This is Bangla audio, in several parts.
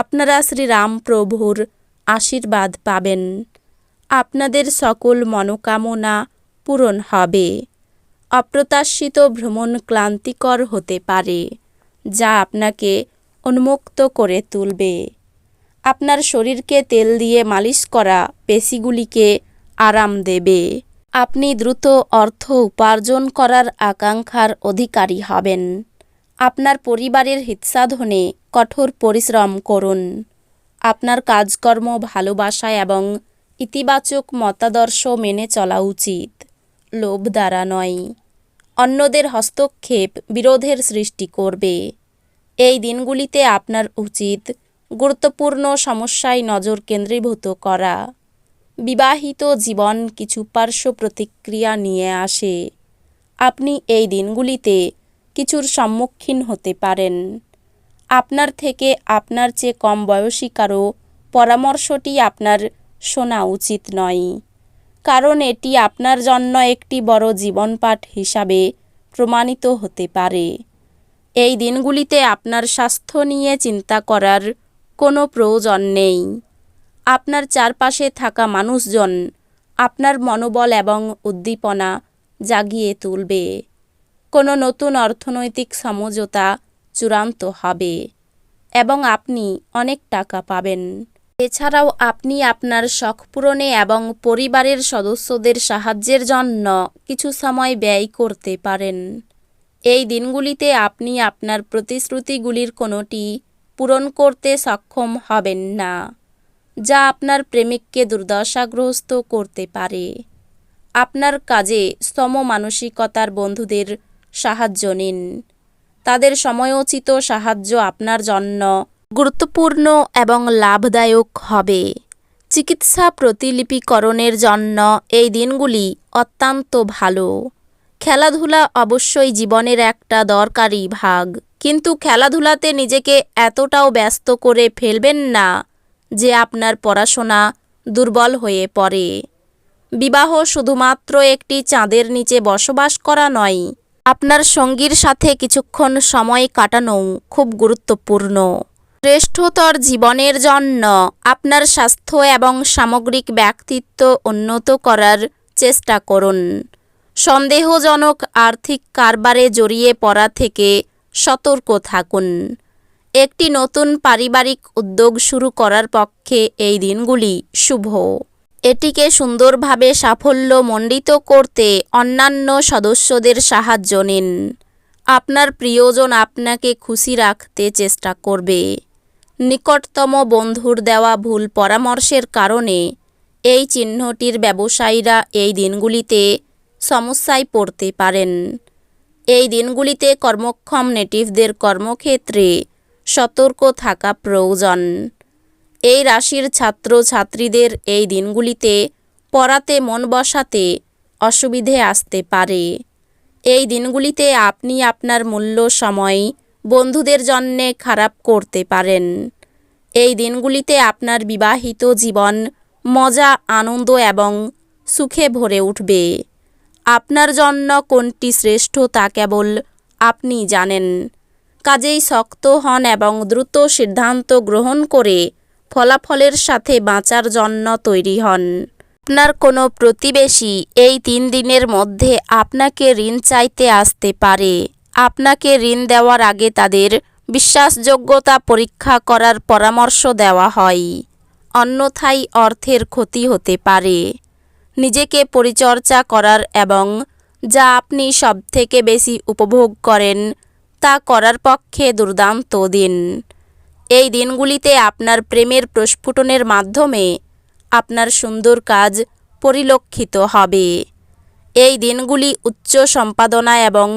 আপনারা শ্রীরামপ্রভুর আশীর্বাদ পাবেন। আপনাদের সকল মনোকামনা পূরণ হবে। অপ্রত্যাশিত ভ্রমণ ক্লান্তিকর হতে পারে, যা আপনাকে উন্মুক্ত করে তুলবে। আপনার শরীরকে তেল দিয়ে মালিশ করা পেশিগুলিকে আরাম দেবে। আপনি দ্রুত অর্থ উপার্জন করার আকাঙ্ক্ষার অধিকারী হবেন। আপনার পরিবারের হিতসাধনে কঠোর পরিশ্রম করুন। আপনার কাজকর্ম, ভালোবাসা এবং ইতিবাচক মতাদর্শ মেনে চলা উচিত। লোভ দ্বারা নয়। অন্যদের হস্তক্ষেপ বিরোধের সৃষ্টি করবে। এই দিনগুলিতে আপনার উচিত গুরুত্বপূর্ণ সমস্যায় নজর কেন্দ্রীভূত করা। বিবাহিত জীবন কিছু পার্শ্ব প্রতিক্রিয়া নিয়ে আসে। আপনি এই দিনগুলিতে কিছুর সম্মুখীন হতে পারেন। আপনার থেকে আপনার চেয়ে কম বয়সী কারও পরামর্শটি আপনার শোনা উচিত নয়। কারণ এটি আপনার জন্য একটি বড় জীবনপাঠ হিসাবে প্রমাণিত হতে পারে। এই দিনগুলিতে আপনার স্বাস্থ্য নিয়ে চিন্তা করার কোনো প্রয়োজন নেই। আপনার চারপাশে থাকা মানুষজন আপনার মনোবল এবং উদ্দীপনা জাগিয়ে তুলবে। কোনো নতুন অর্থনৈতিক সমঝোতা চূড়ান্ত হবে এবং আপনি অনেক টাকা পাবেন। এছাড়াও আপনি আপনার শখ পূরণে এবং পরিবারের সদস্যদের সাহায্যের জন্য কিছু সময় ব্যয় করতে পারেন। এই দিনগুলিতে আপনি আপনার প্রতিশ্রুতিগুলির কোনোটি পূরণ করতে সক্ষম হবেন না, যা আপনার প্রেমিককে দুর্দশাগ্রস্ত করতে পারে। আপনার কাজে সম মানসিকতার বন্ধুদের সাহায্য নিন। তাদের সময়োচিত সাহায্য আপনার জন্য গুরুত্বপূর্ণ এবং লাভদায়ক হবে। চিকিৎসা প্রতিলিপিকরণের জন্য এই দিনগুলি অত্যন্ত ভালো। খেলাধুলা অবশ্যই জীবনের একটা দরকারি ভাগ। কিন্তু খেলাধুলাতে নিজেকে এতটাও ব্যস্ত করে ফেলবেন না যে আপনার পড়াশোনা দুর্বল হয়ে পড়ে। বিবাহ শুধুমাত্র একটি চাঁদের নিচে বসবাস করা নয় আপনার সঙ্গীর সাথে কিছুক্ষণ সময় কাটানোও খুব গুরুত্বপূর্ণ। শ্রেষ্ঠতর জীবনের জন্য আপনার স্বাস্থ্য এবং সামগ্রিক ব্যক্তিত্ব উন্নত করার চেষ্টা করুন। সন্দেহজনক আর্থিক কারবারে জড়িয়ে পড়া থেকে সতর্ক থাকুন। একটি নতুন পারিবারিক উদ্যোগ শুরু করার পক্ষে এই দিনগুলি শুভ। এটিকে সুন্দরভাবে সাফল্য মণ্ডিত করতে অন্যান্য সদস্যদের সাহায্য নিন। আপনার প্রিয়জন আপনাকে খুশি রাখতে চেষ্টা করবে। নিকটতম বন্ধুর দেওয়া ভুল পরামর্শের কারণে এই চিহ্নটির ব্যবসায়ীরা এই দিনগুলিতে সমস্যায় পড়তে পারেন। এই দিনগুলিতে কর্মক্ষম নেটিভদের কর্মক্ষেত্রে সতর্ক থাকা প্রয়োজন। এই রাশির ছাত্র ছাত্রীদের এই দিনগুলিতে পড়াতে মন বসাতে অসুবিধে আসতে পারে। এই দিনগুলিতে আপনি আপনার মূল্য, সময় বন্ধুদের জন্যে খারাপ করতে পারেন। এই দিনগুলিতে আপনার বিবাহিত জীবন মজা, আনন্দ এবং সুখে ভরে উঠবে। আপনার জন্য কোনটি শ্রেষ্ঠ তা কেবল আপনি জানেন। কাজেই শক্ত হন এবং দ্রুত সিদ্ধান্ত গ্রহণ করে ফলাফলের সাথে বাঁচার জন্য তৈরি হন। আপনার কোনো প্রতিবেশী এই তিন দিনের মধ্যে আপনাকে ঋণ চাইতে আসতে পারে। আপনাকে ঋণ দেওয়ার আগে তাদের বিশ্বাসযোগ্যতা পরীক্ষা করার পরামর্শ দেওয়া হয়। অন্যথায় অর্থের ক্ষতি হতে পারে। নিজেকে পরিচর্যা করার এবং যা আপনি সবথেকে বেশি উপভোগ করেন তা করার পক্ষে দুর্দান্ত দিন। এই দিনগুলিতে আপনার প্রেমের প্রস্ফুটনের মাধ্যমে আপনার সুন্দর কাজ পরিলক্ষিত হবে। এই দিনগুলি উচ্চ সম্পাদনা এবং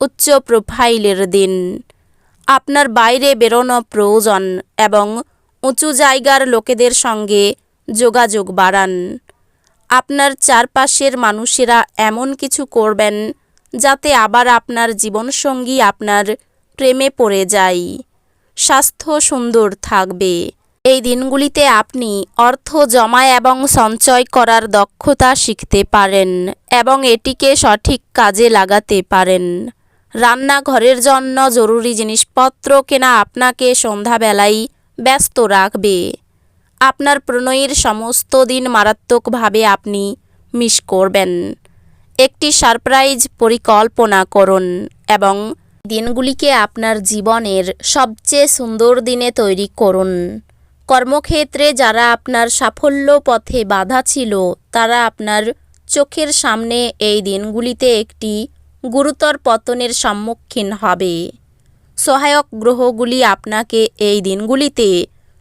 উচ্চ প্রোফাইলের দিন। আপনার বাইরে বেরোনো প্রয়োজন এবং উঁচু জায়গার লোকেদের সঙ্গে যোগাযোগ বাড়ান। আপনার চারপাশের মানুষেরা এমন কিছু করবেন যাতে আবার আপনার জীবনসঙ্গী আপনার প্রেমে পড়ে যায়। স্বাস্থ্য সুন্দর থাকবে। এই দিনগুলিতে আপনি অর্থ জমা এবং সঞ্চয় করার দক্ষতা শিখতে পারেন এবং এটিকে সঠিক কাজে লাগাতে পারেন। রান্নাঘরের জন্য জরুরি জিনিসপত্র কেনা আপনাকে সন্ধ্যাবেলায় ব্যস্ত রাখবে। আপনার প্রণয়ের সমস্ত দিন মারাত্মকভাবে আপনি মিস করবেন। একটি সারপ্রাইজ পরিকল্পনা করুন এবং দিনগুলিকে আপনার জীবনের সবচেয়ে সুন্দর দিনে তৈরি করুন। কর্মক্ষেত্রে যারা আপনার সাফল্য পথে বাধা ছিল, তারা আপনার চোখের সামনে এই দিনগুলিতে একটি গুরুতর পতনের সম্মুখীন হবে। সহায়ক গ্রহগুলি আপনাকে এই দিনগুলিতে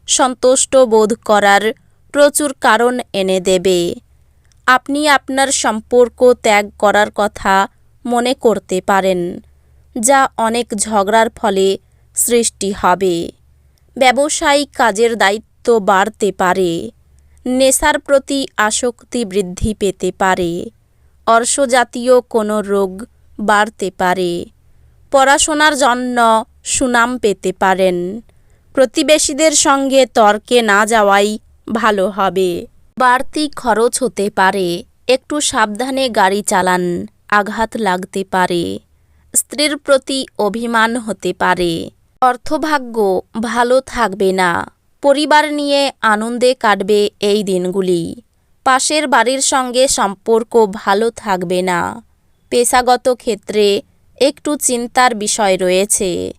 সন্তুষ্ট বোধ করার প্রচুর কারণ এনে দেবে। আপনি আপনার সম্পর্ক ত্যাগ করার কথা মনে করতে পারেন। যা অনেক ঝগড়ার ফলে সৃষ্টি হবে। ব্যবসায়িক কাজের দায়িত্ব বাড়তে পারে। নেশার প্রতি আসক্তি বৃদ্ধি পেতে পারে। অর্শজাতীয় কোনো রোগ বাড়তে পারে। পড়াশোনার জন্য সুনাম পেতে পারেন। প্রতিবেশীদের সঙ্গে তর্কে না যাওয়াই ভালো হবে। বাড়তি খরচ হতে পারে। একটু সাবধানে গাড়ি চালান আঘাত লাগতে পারে। স্ত্রীর প্রতি অভিমান হতে পারে। অর্থভাগ্য ভালো থাকবে না। পরিবার নিয়ে আনন্দে কাটবে এই দিনগুলি। পাশের বাড়ির সঙ্গে সম্পর্ক ভালো থাকবে না। পেশাগত ক্ষেত্রে একটু চিন্তার বিষয় রয়েছে।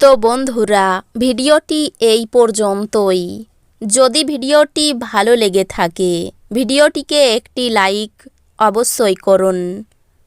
তো বন্ধুরা, ভিডিওটি এই পর্যন্তই। যদি ভিডিওটি ভালো লেগে থাকে, ভিডিওটিকে একটি লাইক অবশ্যই করুন।